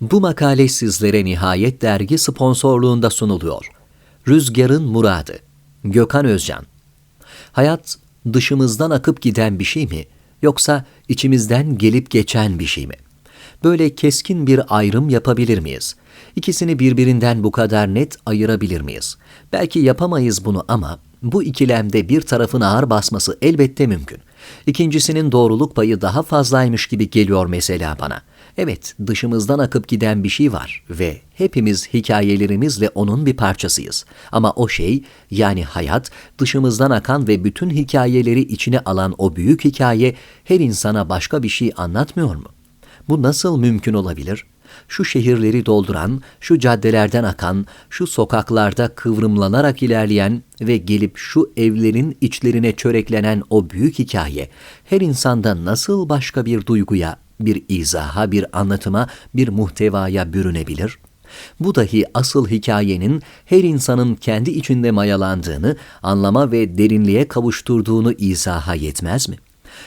Bu makale sizlere Nihayet Dergi sponsorluğunda sunuluyor. Rüzgarın Muradı Gökhan Özcan Hayat dışımızdan akıp giden bir şey mi yoksa içimizden gelip geçen bir şey mi? Böyle keskin bir ayrım yapabilir miyiz? İkisini birbirinden bu kadar net ayırabilir miyiz? Belki yapamayız bunu ama bu ikilemde bir tarafın ağır basması elbette mümkün. İkincisinin doğruluk payı daha fazlaymış gibi geliyor mesela bana. Evet, dışımızdan akıp giden bir şey var ve hepimiz hikayelerimizle onun bir parçasıyız. Ama o şey, yani hayat, dışımızdan akan ve bütün hikayeleri içine alan o büyük hikaye her insana başka bir şey anlatmıyor mu? Bu nasıl mümkün olabilir? Şu şehirleri dolduran, şu caddelerden akan, şu sokaklarda kıvrımlanarak ilerleyen ve gelip şu evlerin içlerine çöreklenen o büyük hikaye, her insanda nasıl başka bir duyguya, bir izaha, bir anlatıma, bir muhtevaya bürünebilir? Bu dahi asıl hikayenin her insanın kendi içinde mayalandığını, anlama ve derinliğe kavuşturduğunu izaha yetmez mi?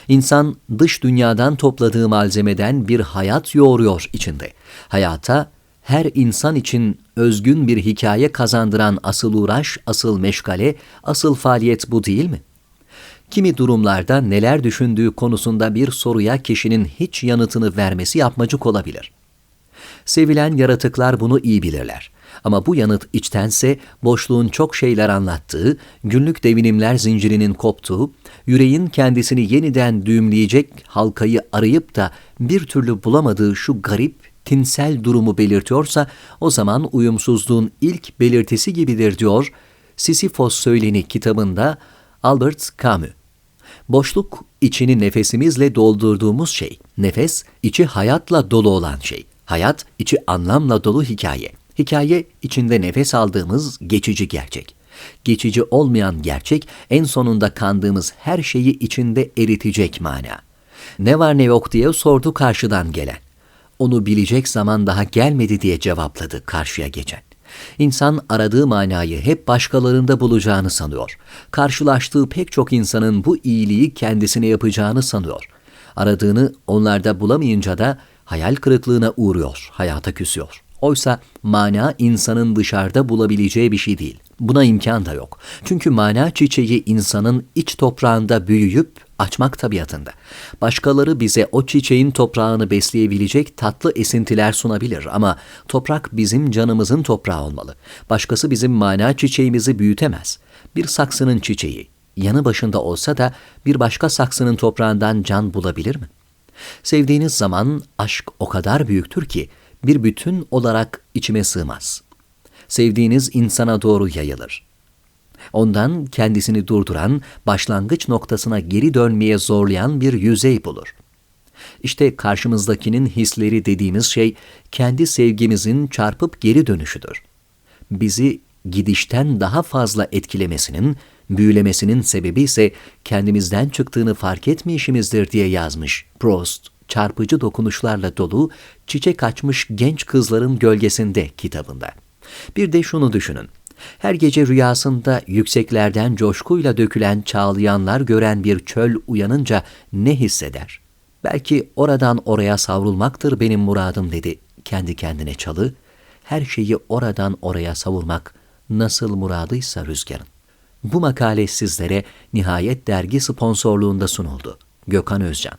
İnsan dış dünyadan topladığı malzemeden bir hayat yoğuruyor içinde. Hayata her insan için özgün bir hikaye kazandıran asıl uğraş, asıl meşgale, asıl faaliyet bu değil mi? Kimi durumlarda neler düşündüğü konusunda bir soruya kişinin hiç yanıtını vermesi yapmacık olabilir. Sevilen yaratıklar bunu iyi bilirler. Ama bu yanıt içtense boşluğun çok şeyler anlattığı, günlük devinimler zincirinin koptuğu, yüreğin kendisini yeniden düğümleyecek halkayı arayıp da bir türlü bulamadığı şu garip, tinsel durumu belirtiyorsa o zaman uyumsuzluğun ilk belirtisi gibidir diyor Sisyphos Söyleni kitabında Albert Camus. Boşluk içini nefesimizle doldurduğumuz şey. Nefes içi hayatla dolu olan şey. Hayat içi anlamla dolu hikaye. Hikaye içinde nefes aldığımız geçici gerçek. Geçici olmayan gerçek en sonunda kandığımız her şeyi içinde eritecek mana. Ne var ne yok diye sordu karşıdan gelen. Onu bilecek zaman daha gelmedi diye cevapladı karşıya geçen. İnsan aradığı manayı hep başkalarında bulacağını sanıyor. Karşılaştığı pek çok insanın bu iyiliği kendisine yapacağını sanıyor. Aradığını onlarda bulamayınca da hayal kırıklığına uğruyor, hayata küsüyor. Oysa mana insanın dışarıda bulabileceği bir şey değil. Buna imkan da yok. Çünkü mana çiçeği insanın iç toprağında büyüyüp açmak tabiatında. Başkaları bize o çiçeğin toprağını besleyebilecek tatlı esintiler sunabilir ama toprak bizim canımızın toprağı olmalı. Başkası bizim mana çiçeğimizi büyütemez. Bir saksının çiçeği yanı başında olsa da bir başka saksının toprağından can bulabilir mi? Sevdiğiniz zaman aşk o kadar büyüktür ki bir bütün olarak içime sığmaz. Sevdiğiniz insana doğru yayılır. Ondan kendisini durduran, başlangıç noktasına geri dönmeye zorlayan bir yüzey bulur. İşte karşımızdakinin hisleri dediğimiz şey kendi sevgimizin çarpıp geri dönüşüdür. Bizi gidişten daha fazla etkilemesinin, büyülemesinin sebebi ise kendimizden çıktığını fark etmeyişimizdir diye yazmış Proust çarpıcı dokunuşlarla dolu çiçek açmış genç kızların gölgesinde kitabında. Bir de şunu düşünün. Her gece rüyasında yükseklerden coşkuyla dökülen çağlayanlar gören bir çöl uyanınca ne hisseder? Belki oradan oraya savrulmaktır benim muradım dedi kendi kendine çalı. Her şeyi oradan oraya savurmak nasıl muradıysa rüzgarın. Bu makale sizlere Nihayet Dergi sponsorluğunda sunuldu. Gökhan Özcan